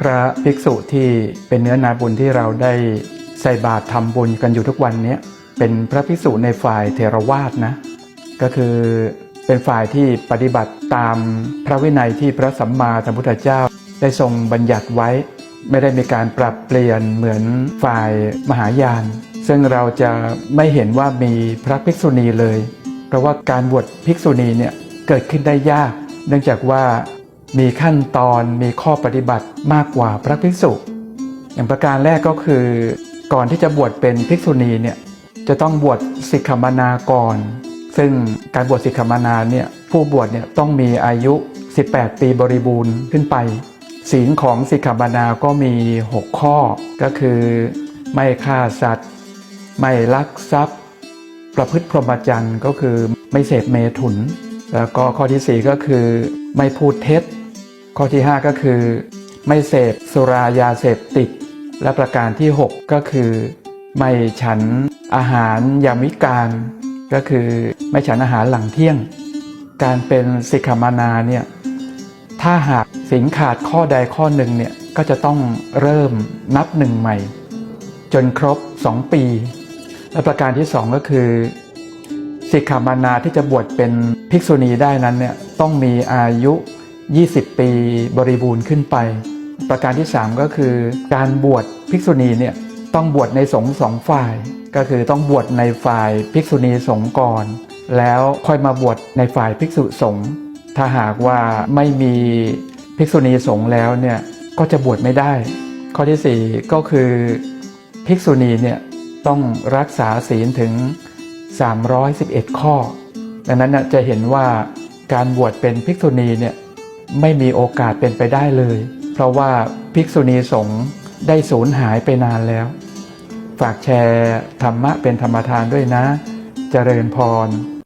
พระภิกษุที่เป็นเนื้อนาบุญที่เราได้ใส่บาตรทำบุญกันอยู่ทุกวันนี้เป็นพระภิกษุในฝ่ายเทรวาสนะก็คือเป็นฝ่ายที่ปฏิบัติตามพระวินัยที่พระสัมมาสัมพุทธเจ้าได้ทรงบัญญัติไว้ ไม่ได้มีการปรับเปลี่ยนเหมือนฝ่ายมหายาน ซึ่งเราจะไม่เห็นว่ามีพระภิกษุณีเลย เพราะว่าการบวชภิกษุณีเนี่ยเกิดขึ้นได้ยาก เนื่องจากว่า มีขั้นตอนมีข้อปฏิบัติมากกว่าพระภิกษุ อย่างประการแรกก็คือ ก่อนที่จะบวชเป็นภิกษุณีเนี่ยจะต้องบวชสิกขมานาก่อน ซึ่งการบวชสิกขมานาเนี่ยผู้บวชเนี่ยต้องมีอายุ 18 ปีบริบูรณ์ขึ้นไป ศีลของสิกขมานาก็มี 6 ข้อก็คือ ไม่ฆ่าสัตว์ ไม่ลักทรัพย์ ประพฤติพรหมจรรย์ก็คือไม่เสพเมถุน แล้วก็ข้อที่ 4 ก็คือไม่พูดเท็จ ข้อที่ 5 ก็คือ ไม่เสพสุรายาเสพติด และประการที่ 6 ก็คือ ไม่ฉันอาหารยามวิการก็คือไม่ฉันอาหารหลังเที่ยง การเป็นสิกขมานาเนี่ยถ้าหากสิงขาดข้อใดข้อหนึ่งเนี่ยก็จะต้องเริ่มนับหนึ่งใหม่ จนครบ 2 ปี และประการที่ 2 ก็คือ สิกขามานาที่จะบวชเป็นภิกษุณีได้นั้นเนี่ยต้องมีอายุ 20 ปีบริบูรณ์ขึ้นไป ประการที่ 3 ก็คือ การบวชภิกษุณีเนี่ยต้องบวชในสงฆ์สองฝ่าย ก็คือต้องบวชในฝ่ายภิกษุณีสงฆ์ก่อน แล้วค่อยมาบวชในฝ่ายภิกษุสงฆ์ถ้าหากว่าไม่มีภิกษุณีสงฆ์แล้วเนี่ยก็จะบวชไม่ได้ ข้อที่ 4 ก็คือภิกษุณีเนี่ยต้องรักษาศีลถึง 311 ข้อ ดังนั้นจะเห็นว่าการบวชเป็นภิกษุณีเนี่ย ไม่มีโอกาสเป็นไปได้เลย เพราะว่าภิกษุณีสงฆ์ได้สูญหายไปนานแล้ว ฝากแชร์ธรรมะเป็นธรรมทานด้วยนะ เจริญพร